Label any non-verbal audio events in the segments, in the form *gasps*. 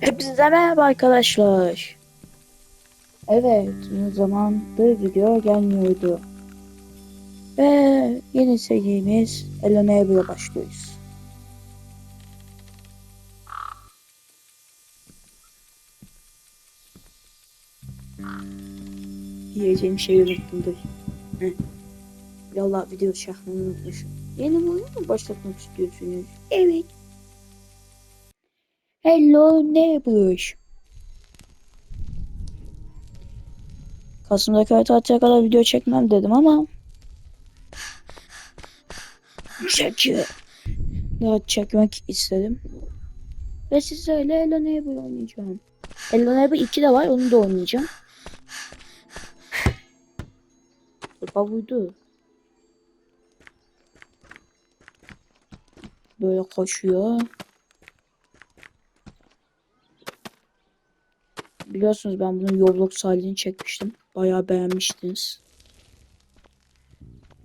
Hepinize merhaba arkadaşlar. Evet, uzun zamandır video gelmiyordu. Ve yeni serimiz Eleanor'a başlıyoruz. Diyeceğim şeyi unuttum dur. Yallah video şahrını unutmuşum. Yeni bir oyun mu başlatmak istiyorsunuz? Evet. Hello neighbor. Kasım'daki harita atacak kadar video çekmem dedim ama çekiyor. Daha çekmek istedim. Ve sizlerle Hello Neighbor oynayacağım. Hello Neighbor 2 de var onu da oynayacağım. Baba buydu. Böyle koşuyor. Biliyorsunuz ben bunun Roblox halini çekmiştim. Bayağı beğenmiştiniz.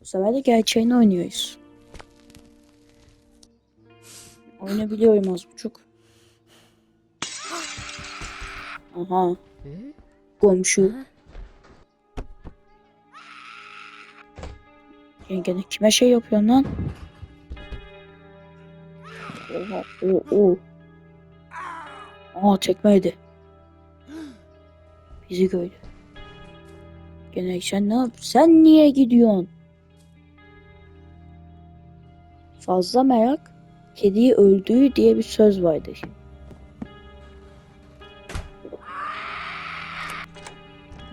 Bu sefer de gerçeğini oynuyoruz. Oynayabiliyorum az buçuk. Aha. Komşu. Yengene kime şey yapıyorsun lan? Oha, o, o. Aa tekmeydi. Bizi gördü. Gene sen ne yap? Sen niye gidiyorsun? Fazla merak kediyi öldüğü diye bir söz vardır.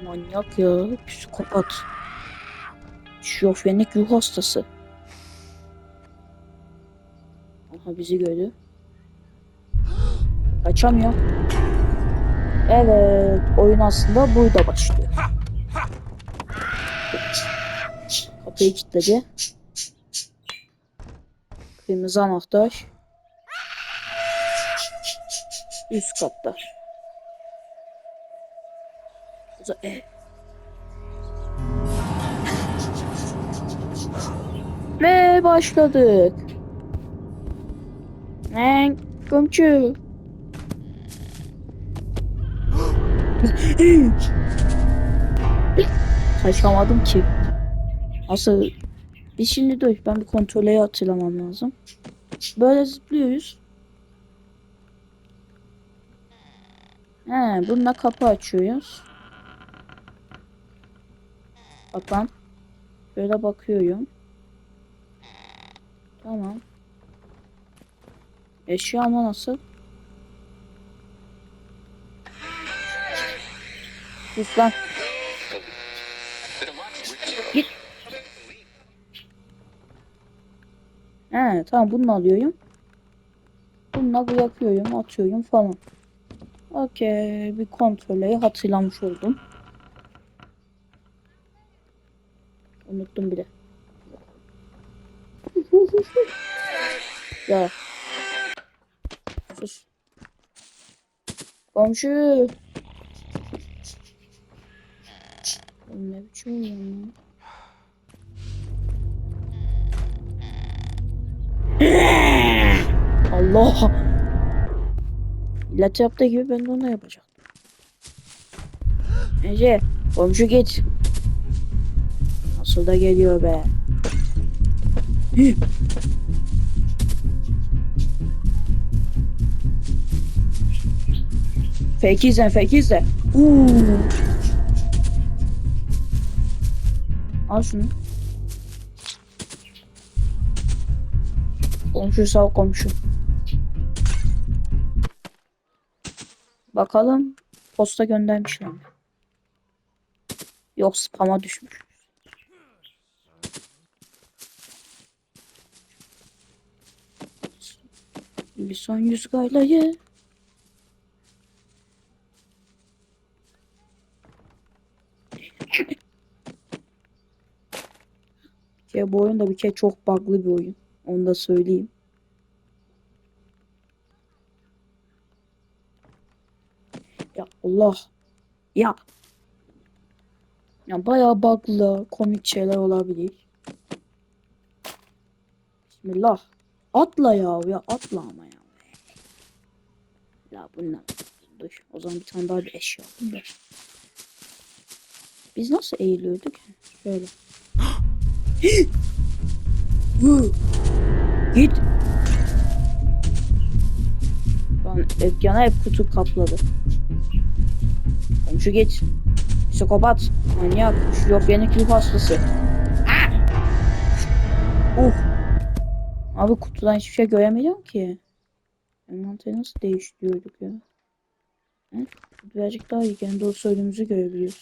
Manyak ya, psikopat. Şizofrenik ruh hastası. Aha bizi gördü. *gasps* Kaçamıyor. Evet, oyun aslında burada başlıyor. Kapıyı kilitledi. Kırmızı anahtar. Üst katta. Uza- e. Ve başladık. Ne? Komşu. Kaçamadım ki. Nasıl? Biz şimdi dur. Ben bir kontrolü hatırlamam lazım. Böyle zıplıyoruz. He, bununla kapı açıyoruz. Kapan. Böyle bakıyorum. Tamam. Eşya ama nasıl? Sus lan. Git. He tamam bunu alıyorum. Bununla bırakıyorum, atıyorum falan. Okey, bir kontrolü hatırlamış oldum. Unuttum bile. *laughs* ya. Sus. Komşu. Oğlum Ne biçim oyun ya? Allah. İlaç yaptığı gibi ben de onu yapacaktım. Ece, komşu git. Nasıl da geliyor be. Hı. Fake izle. Al şunu. Komşu sağ komşu. Bakalım posta göndermişler mi? Yok spama düşmüş. Bir son yüz gaylayı. Ya bu oyun da bir kere çok bug'lı bir oyun. Onu da söyleyeyim. Ya Allah. Ya. Ya bayağı bug'lı, komik şeyler olabilir. Bismillah. Atla ya ya atla ama ya. Ya bunlar. Dur, o zaman bir tane daha bir eşya. Biz nasıl eğiliyorduk? Şöyle. Git. Lan dükkana hep kutu kapladı. Komşu git. Psikopat. Manyak. Şizofrenik ruh hastası. Uh. Abi kutudan hiçbir şey göremiyorum ki. Envanteri nasıl değiştiriyorduk ya? Hı? Birazcık daha iyi. Kendi doğrusu önümüzü görebiliyoruz.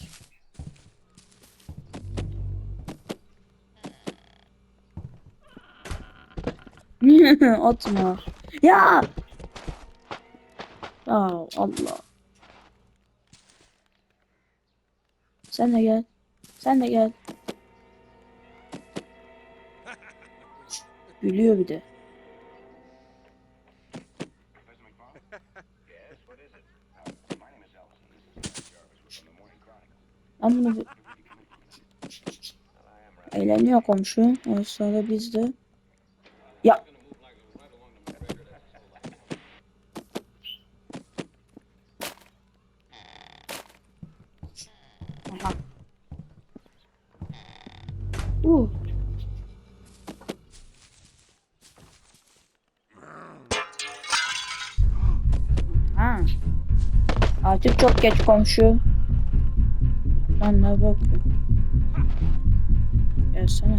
*laughs* Atma. Ya! Ya Allah. Sen de gel. Sen de gel. Gülüyor bir de. Ben bunu bu... Eğleniyor komşu. O sırada biz de... Ya çok geç komşu. Lan ne bakıyor? Gelsene.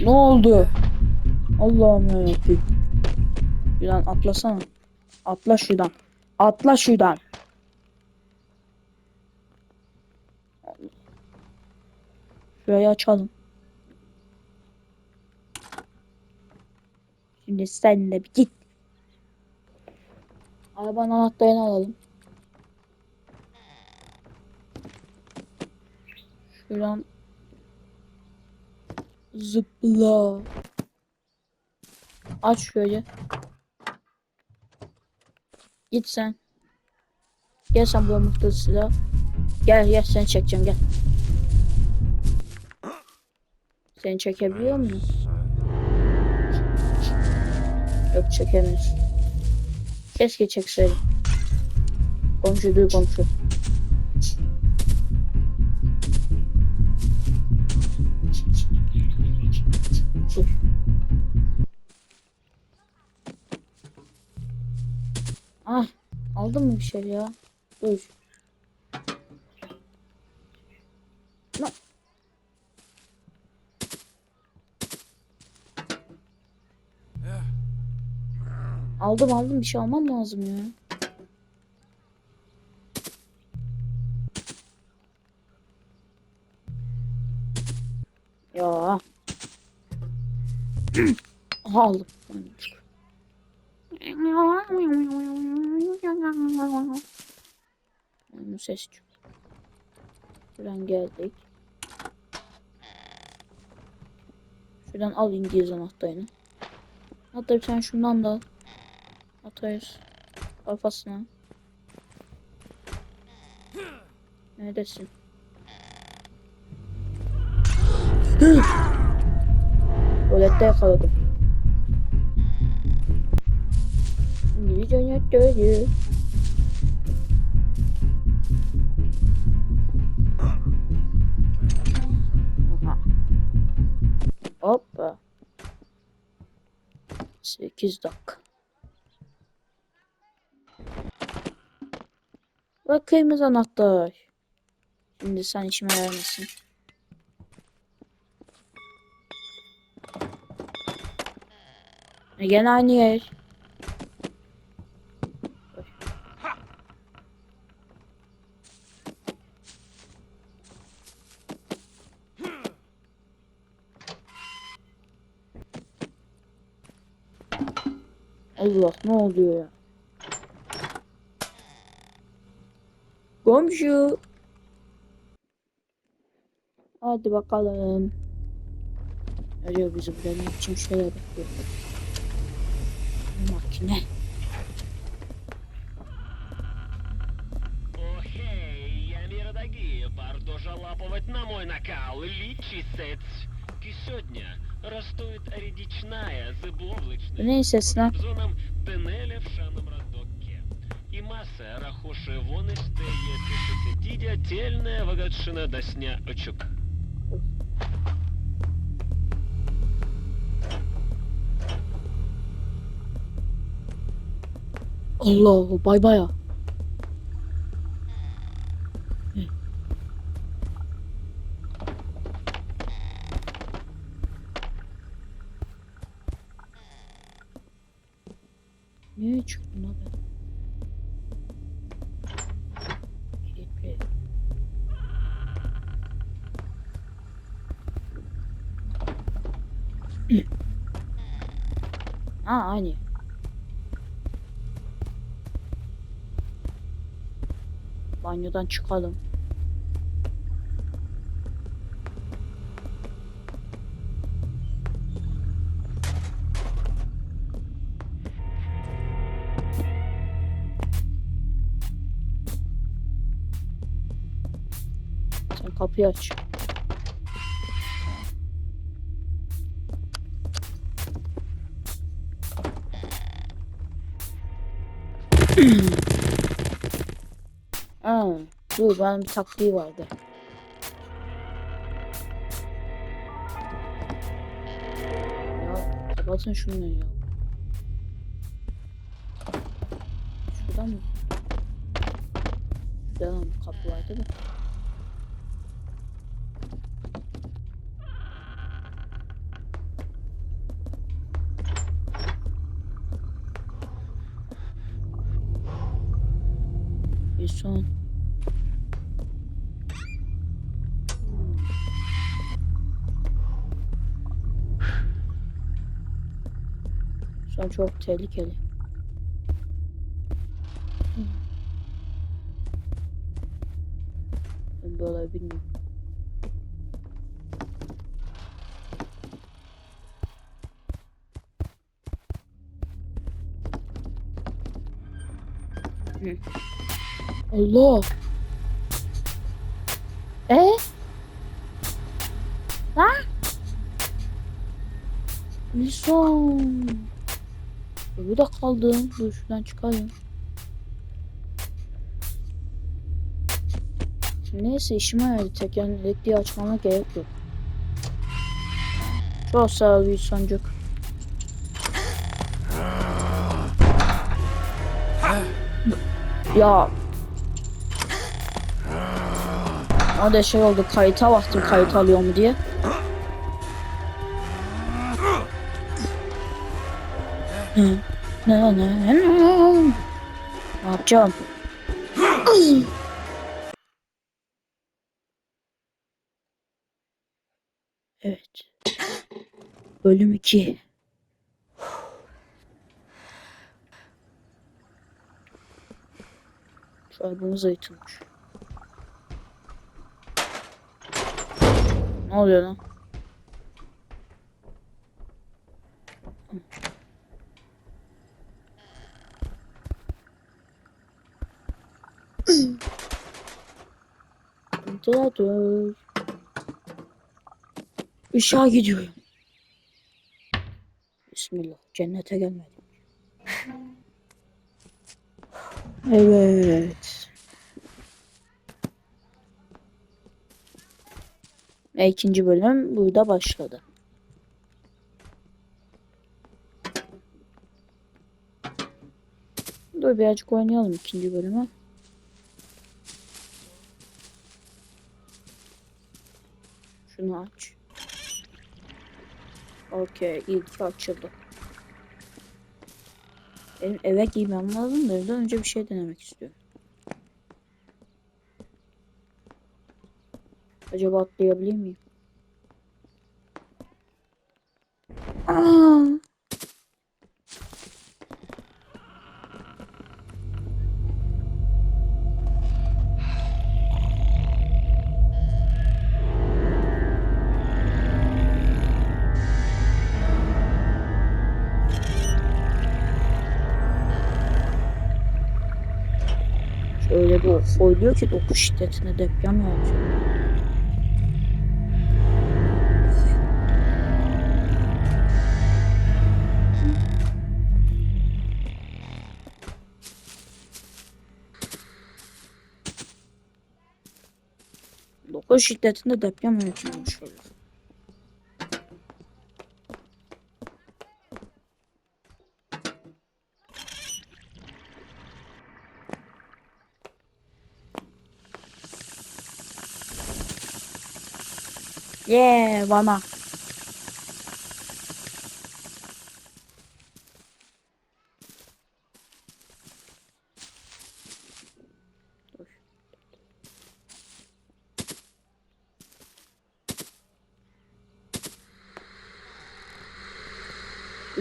ne oldu? Allah'ım yarabbim. Şuradan atlasana. Atla şuradan. Atla şuradan. Şurayı açalım. Şimdi sen de bir git. Arabanın anahtarını alalım. Şuradan zıpla. Aç şöyle. Git sen. Gel sen bu mıknatısıyla. Gel gel seni çekeceğim gel. Seni çekebiliyor muyum? Yok çekemeyiz. Keşke çekseydim. Komşu dur komşu. Dur. Ah aldın mı bir şey ya? Dur. Lan. Aldım aldım bir şey almam lazım ya. Ya. Aha, *clears throat* aldım. Onun ses çok. Şuradan geldik. Şuradan al İngiliz anahtarını. Hatta tane şundan da al. Atarız. Kafasına. Neredesin? Tuvalette yakaladım. İngilizce. Aha. Hoppa. 8 dakika. Bak kırmızı anahtar. Şimdi sen işime vermesin. E gene aynı yer. Allah ne oluyor ya? komşu. Hadi bakalım. Acaba bizi burada ne için şeyler bekliyor. Makine. Продолжа на мой накал, личисец. Кисодня растует рідічная, зибловлична. Несясна. Зоном тенеля в шаном І маса рахуше вони стає тишити тільне вагатшина дасня очок. Allah bay baya. *clears throat* Ha aynı. Banyodan çıkalım. Sen kapıyı aç. Aa, dur benim bir taktiği vardı. Ya kapatın şunu ya. Şuradan mı? Şuradan mı kapı vardı da? Bir son. Son çok tehlikeli. Ben böyle bilmiyorum. Hı. Allah. E? Lan? Lison. Burada kaldım. Dur şuradan çıkalım. Neyse işime yaradı. Tekerlekliği açmama gerek yok. Çok sağ ol Wilsoncuk. Ya. O da şey oldu kayıta baktım kayıt alıyor mu diye. Ne ne ne ne yapacağım? Evet. Bölüm 2. Çorabımız ayıtılmış. Ne oluyor lan? Ventilatör. Işığa gidiyorum. Bismillah. Cennete gelmedim. *laughs* Evet. Ve ikinci bölüm burada başladı. Dur birazcık oynayalım ikinci bölümü. Şunu aç. Okey ilk açıldı. Benim eve giymem lazım da önce bir şey denemek istiyorum. Acaba atlayabilir miyim? Aa! Şöyle bir ok koyuluyor ki dokuz şiddetine deprem yağacak. Dokuz şiddetinde deprem yönetimi şöyle. Yeah, Van'a.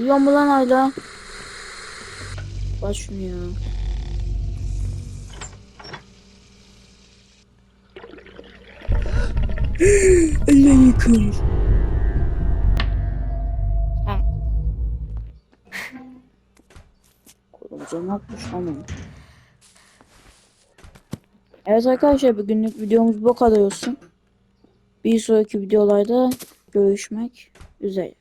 Uyuyor mu lan hala? Ya. Ellerini yıkıyor. Yapmış lan onu? Evet arkadaşlar bugünlük videomuz bu kadar olsun. Bir sonraki videolarda görüşmek üzere.